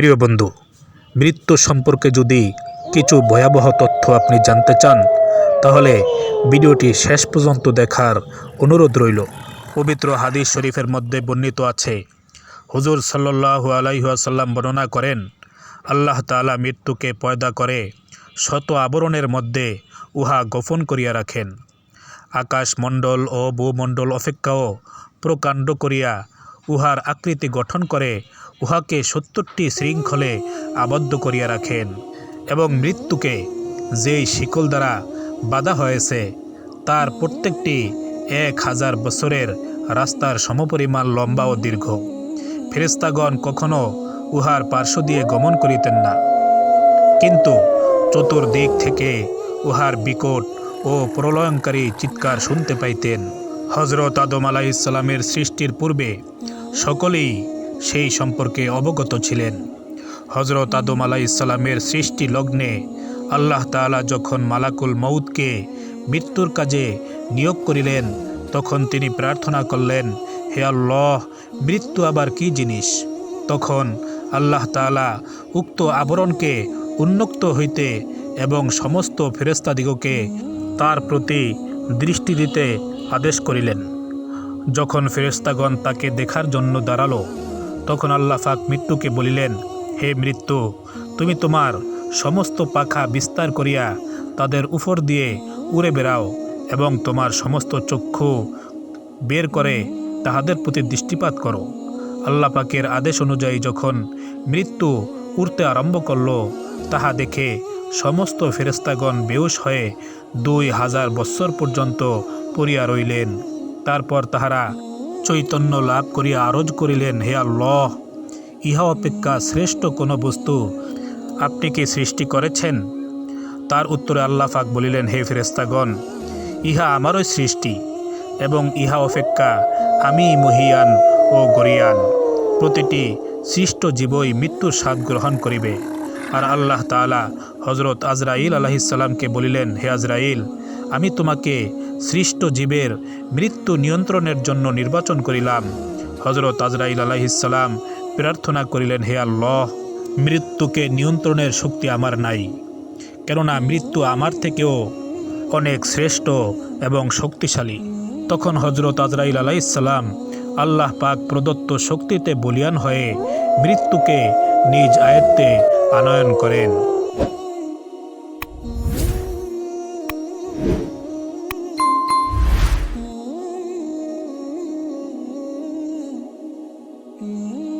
প্রিয় বন্ধু, মৃত্যু সম্পর্কে যদি কিছু ভয়াবহ তথ্য আপনি জানতে চান, তাহলে ভিডিওটি শেষ পর্যন্ত দেখার অনুরোধ রইল। পবিত্র হাদিস শরীফের মধ্যে বর্ণিত আছে, হুজুর সাল্লাহু আলাইহাসাল্লাম বর্ণনা করেন, আল্লাহ তাআলা মৃত্যুকে পয়দা করে শত আবরণের মধ্যে উহা গোপন করিয়া রাখেন। আকাশমণ্ডল ও ভূমণ্ডল অপেক্ষাও প্রকাণ্ড করিয়া উহার আকৃতি গঠন করে, উহাকে সত্তরটি শৃঙ্খলে আবদ্ধ করিয়া রাখেন এবং মৃত্যুকে যেই শিকল দ্বারা বাধা হয়েছে, তার প্রত্যেকটি এক হাজার বছরের রাস্তার সমপরিমাণ লম্বা ও দীর্ঘ। ফেরেস্তাগণ কখনো উহার পার্শ্ব দিয়ে গমন করিতেন না। কিন্তু চতুর্দিক থেকে উহার বিকট ও প্রলয়ঙ্কারী চিৎকার শুনতে পাইতেন। হজরত আদম আলাইসাল্লামের সৃষ্টির পূর্বে সকলেই সেই সম্পর্কে অবগত ছিলেন। হজরত আদম ইসলামের সৃষ্টি লগ্নে আল্লাহ তাআলা যখন মালাকুল মৌদকে মৃত্যুর কাজে নিয়োগ করিলেন, তখন তিনি প্রার্থনা করলেন, হে আল্লাহ, মৃত্যু আবার কি জিনিস? তখন আল্লাহ তাআলা উক্ত আবরণকে উন্মুক্ত হইতে এবং সমস্ত ফেরেস্তাদিগকে তার প্রতি দৃষ্টি দিতে আদেশ করিলেন। যখন ফেরেস্তাগণ তাকে দেখার জন্য দাঁড়াল, তখন আল্লাহ ফাক মৃত্যুকে বলিলেন, হে মৃত্যু, তুমি তোমার সমস্ত পাখা বিস্তার করিয়া তাদের উপর দিয়ে উড়ে বেড়াও এবং তোমার সমস্ত চক্ষু বের করে তাহাদের প্রতি দৃষ্টিপাত করো। আল্লাহ পাকের আদেশ অনুযায়ী যখন মৃত্যু উড়তে আরম্ভ করল, তাহা দেখে সমস্ত ফেরেস্তাগণ বেউস হয়ে দুই হাজার বৎসর পর্যন্ত পড়িয়া রইলেন। তারপর তাহারা চৈতন্য লাভ করিয়া আরজ করিলেন, হে আল্লাহ, ইহা অপেক্ষা শ্রেষ্ঠ কোনো বস্তু আপনি কি সৃষ্টি করেছেন? তার উত্তরে আল্লাহ পাক বলিলেন, হে ফেরেস্তাগণ ইহা আমারই সৃষ্টি এবং ইহা অপেক্ষা আমি মহিয়ান ও গরিয়ান। প্রতিটি সৃষ্ট জীবই মৃত্যুর স্বাদ গ্রহণ করিবে। আর আল্লাহ তাআলা হজরত আজরাইল আলাহিসাল্লামকে বলিলেন, হে আজরাইল, আমি তোমাকে সৃষ্ট জীবের মৃত্যু নিয়ন্ত্রণের জন্য নির্বাচন করিলাম। হজরত আজরাইল আলাহিসাল্লাম প্রার্থনা করিলেন, হে আল্লাহ, মৃত্যুকে নিয়ন্ত্রণের শক্তি আমার নাই। কেননা মৃত্যু আমার থেকেও অনেক শ্রেষ্ঠ এবং শক্তিশালী। তখন হজরত আজরাইল আলাইসাল্লাম আল্লাহ পাক প্রদত্ত শক্তিতে বলিয়ান হয়ে মৃত্যুকে নিজ আয়ত্তে আনয়ন করেন। mm -hmm.